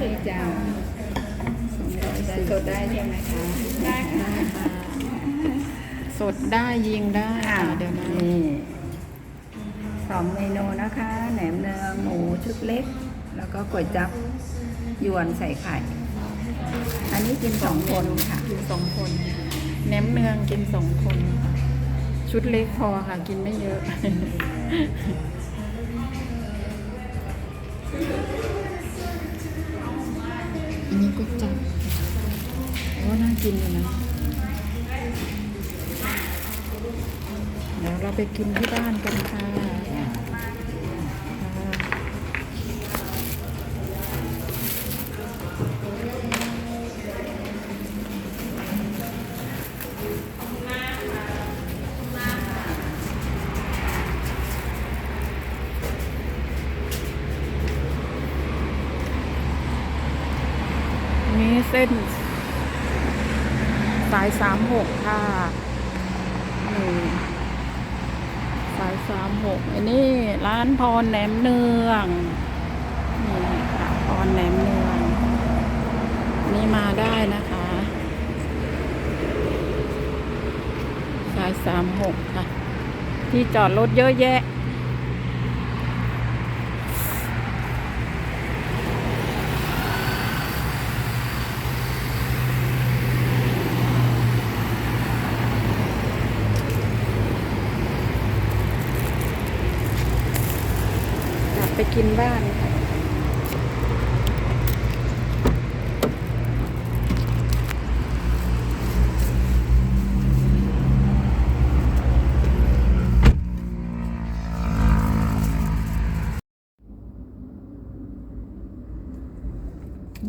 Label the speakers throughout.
Speaker 1: สี่สิบ
Speaker 2: จ้าสดได้ใช่ไหมคะ
Speaker 1: ได้ค่ะ
Speaker 3: สดได้ยิงได้
Speaker 2: อ่า
Speaker 3: ค่ะเดี๋ยวนะ
Speaker 2: นี่สองเมนูนะคะ แหนมเนืองหมูชุดเล็ก แล้วก็ก๋วยจับยวนใส่ไข่ อันนี้กินสองคนค่ะ
Speaker 3: กินสองคนแหนมเนืองกินสองคน ชุดเล็กพอค่ะ กินไม่เยอะ นี้ก็จับโอ้น่ากินอยู่นะเดี๋ยวเราไปกินที่บ้านกันค่ะ เส้น สายสามหกค่ะนี่สายสามหกอันนี้ร้านพรแหนมเนืองนี่ค่ะพรแหนมเนืองนี่มาได้นะคะ สายสามหกค่ะ ที่จอดรถเยอะแยะ กินบ้านค่ะ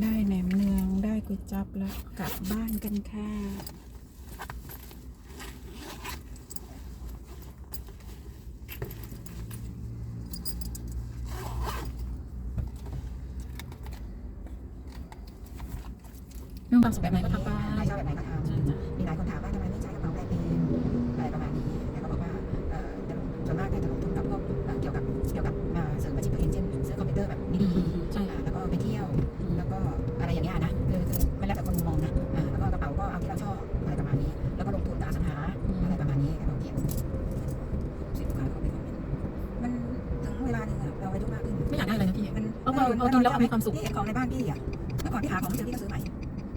Speaker 3: ได้แหนมเนืองได้ก๋วยจับแล้วกลับบ้านกันค่ะ เรื่องความสุขแบบไหนก็ทำไป
Speaker 4: ไม่ชอบแบบไหนก็ทำมีหลายคนถามว่าทำไมไม่ใช้กระเป๋าแบรนด์เนมอะไรประมาณนี้แล้วก็บอกว่าเอ่อจะลงส่วนมากเนี่ยจะลงทุนกับพวกเอ่อเกี่ยวกับเกี่ยวกับมาเสริมอาชีพตัวเองเช่นซื้อคอมพิวเตอร์แบบดีๆ
Speaker 3: ใช่
Speaker 4: อ่าแล้วก็ไปเที่ยว แล้วก็อะไรอย่างเงี้ยนะคือคือมันแล้วแต่คนมองนะอ่าแล้วก็กระเป๋าก็เอาที่เราชอบอะไรประมาณนี้ แล้วก็ลงทุนกับอสังหาอะไรประมาณนี้เราเขียนสิลูกค้าเขาไปคอมเมนต์มันถึงเวลาหนึ่งอะเราอายุมากขึ้น
Speaker 3: ไม่อยากได้อะไรนะพี่
Speaker 4: มัน
Speaker 3: เอามาเอากินแล้วเอามีความสุข
Speaker 4: พี่เห็นของในบ้านพี่อะเมื่อก่อนพี่หาของไม่เจอพี่ก็ซื้อใหม่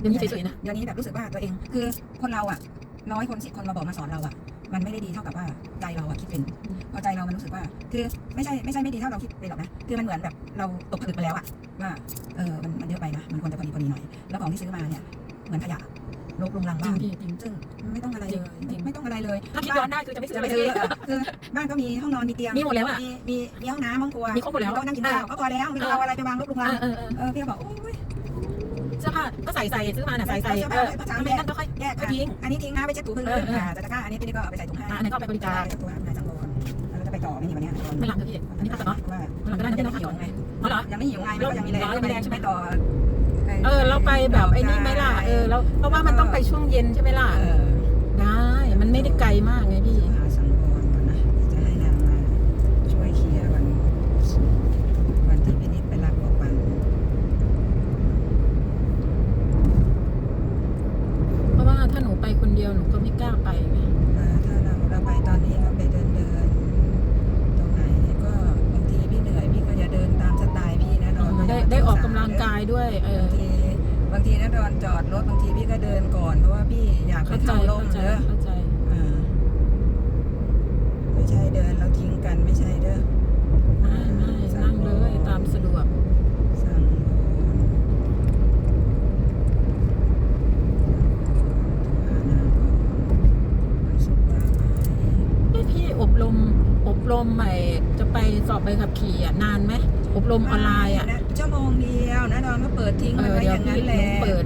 Speaker 3: เดี๋ยวนี้เฉยๆนะ
Speaker 4: เดี๋ยวนี้แบบรู้สึกว่าตัวเองคือคนเราอะน้อยคนสิบคนมาบอกมาสอนเราอะ มันไม่ได้ดีเท่ากับว่าใจเราอะคิดเป็นพอใจเรามันรู้สึกว่า คือไม่ใช่ไม่ใช่ไม่ดีเท่าเราคิดเป็นหรอกนะคือมันเหมือนแบบเราตกผลึกไปแล้วอะว่าเออมันมันเยอะไปนะมันควรจะพอดีพอดีหน่อย แล้วของที่ซื้อมาเนี่ยเหมือนขยะลกลงลัง
Speaker 3: จริ
Speaker 4: บ้างน
Speaker 3: พี่จริง
Speaker 4: ซึ่งไม่ต้องอะไรเลย
Speaker 3: จริง
Speaker 4: ไม่ต้องอะไรเลย
Speaker 3: ถ้าคิดย้อนได้คือจะไม่ซื้อ
Speaker 4: จะ
Speaker 3: อะไร
Speaker 4: ไป
Speaker 3: เล
Speaker 4: ซื้อยเออคือบ้านก็มีห้องนอนมีเตียง
Speaker 3: มีหมดแล้วอะ
Speaker 4: มีมีมีห้องน้ำห้องครัว
Speaker 3: มีครบหมดแล้ว
Speaker 4: โต๊ะนั่งกินข้าวก็พอแล้วไม่ต้องเอาอะไรไปวางลกลง
Speaker 3: เอ
Speaker 4: ลัง
Speaker 3: อเออเออ
Speaker 4: เออพี่ก็บอกโอ้ย
Speaker 3: เสื้อผ้าก็ใส่ใส่ซื้อมาน่ะใส่ใส่
Speaker 4: เสื้อ
Speaker 3: เอ
Speaker 4: ผ้า
Speaker 3: อ
Speaker 4: ภาษา
Speaker 3: ทำไม
Speaker 4: แม่
Speaker 3: นั่นก็ค่อย
Speaker 4: แยก
Speaker 3: ค่อย
Speaker 4: ค่ะ
Speaker 3: ทิ้ง
Speaker 4: อันนี้ทิ้งนะไปเช็ดถูพื้น
Speaker 3: เออเออ
Speaker 4: อ่าแต่ตะกร้าอันนี้พี่นี่ก็เอาไปใส่ถุงให้
Speaker 3: อะอันไหนก็เอาไปบริจาค
Speaker 4: ใช่ตัวนายสังวรเราจะไปต่อไหม่นี่วันเนี้ย
Speaker 3: ไม่หลังเถอะพี่อันนี้พักก่อนเนาะ
Speaker 4: ว่า
Speaker 3: หลังก็ได้นะพี่
Speaker 4: ยัง
Speaker 3: เนาะ
Speaker 4: ไม่หิวไง
Speaker 3: อ๋อเหรอ
Speaker 4: ยังไม่หิวไงมันก็ยังมีแรง
Speaker 3: ยังมีแรงใช่ไหม
Speaker 4: ปต่อ
Speaker 3: เออเราไปแบบไอ้นี่ไหมล่ะเออแล้วเพราะว่ามันต้องไปช่วงเย็นใช่ไหมล่ะ
Speaker 4: เออ
Speaker 3: ได้มันไม่ได้ไกลมากไงพี่
Speaker 4: หาสังวรก่อนนะจะให้นางมาช่วยเคลียร์วันวันที่พี่นิดไปรับออกวัน
Speaker 3: เพราะว่าถ้าหนูไป คนเดียวหนูก็ไม่กล้าไปไง
Speaker 4: อ่าถ้าเราเราไปตอนนี้เราไปเดินเดินตรงไหนก็บางทีพี่เหนื่อยพี่ก็จะเดินตามสไตล์พี่นะนอน
Speaker 3: ได้ได้ออกกำลังกายด้วย เออบา
Speaker 4: งทีบางทีนะดอนจอดรถบางทีพี่ก็เดินก่อนเพราะว่าพี่อยากไป
Speaker 3: เข้าใจ
Speaker 4: เข้าลม
Speaker 3: เข้าใจ
Speaker 4: เด้อ
Speaker 3: เข้าใจ
Speaker 4: อ่าไม่ใช่เดินเราทิ้งกันไม่ใช่เด้อ
Speaker 3: ไม่ไม่นั่งเลยตามสะดวก
Speaker 4: สั่งสุขว่า
Speaker 3: เอ้พี่อบรมอบร มใหม่จะไปสอบใบขับขี่อะนานไหมอบรมออนไลน์อะ
Speaker 4: ชั่วโมงเดียวนะดอนก็เปิดทิ้ง
Speaker 3: เอ
Speaker 4: มัน
Speaker 3: อ
Speaker 4: ไว้
Speaker 3: เดี๋
Speaker 4: อ
Speaker 3: ยว
Speaker 4: ย่าง
Speaker 3: พี่
Speaker 4: นั้น
Speaker 3: ห
Speaker 4: แห
Speaker 3: นู
Speaker 4: ละ
Speaker 3: เปิด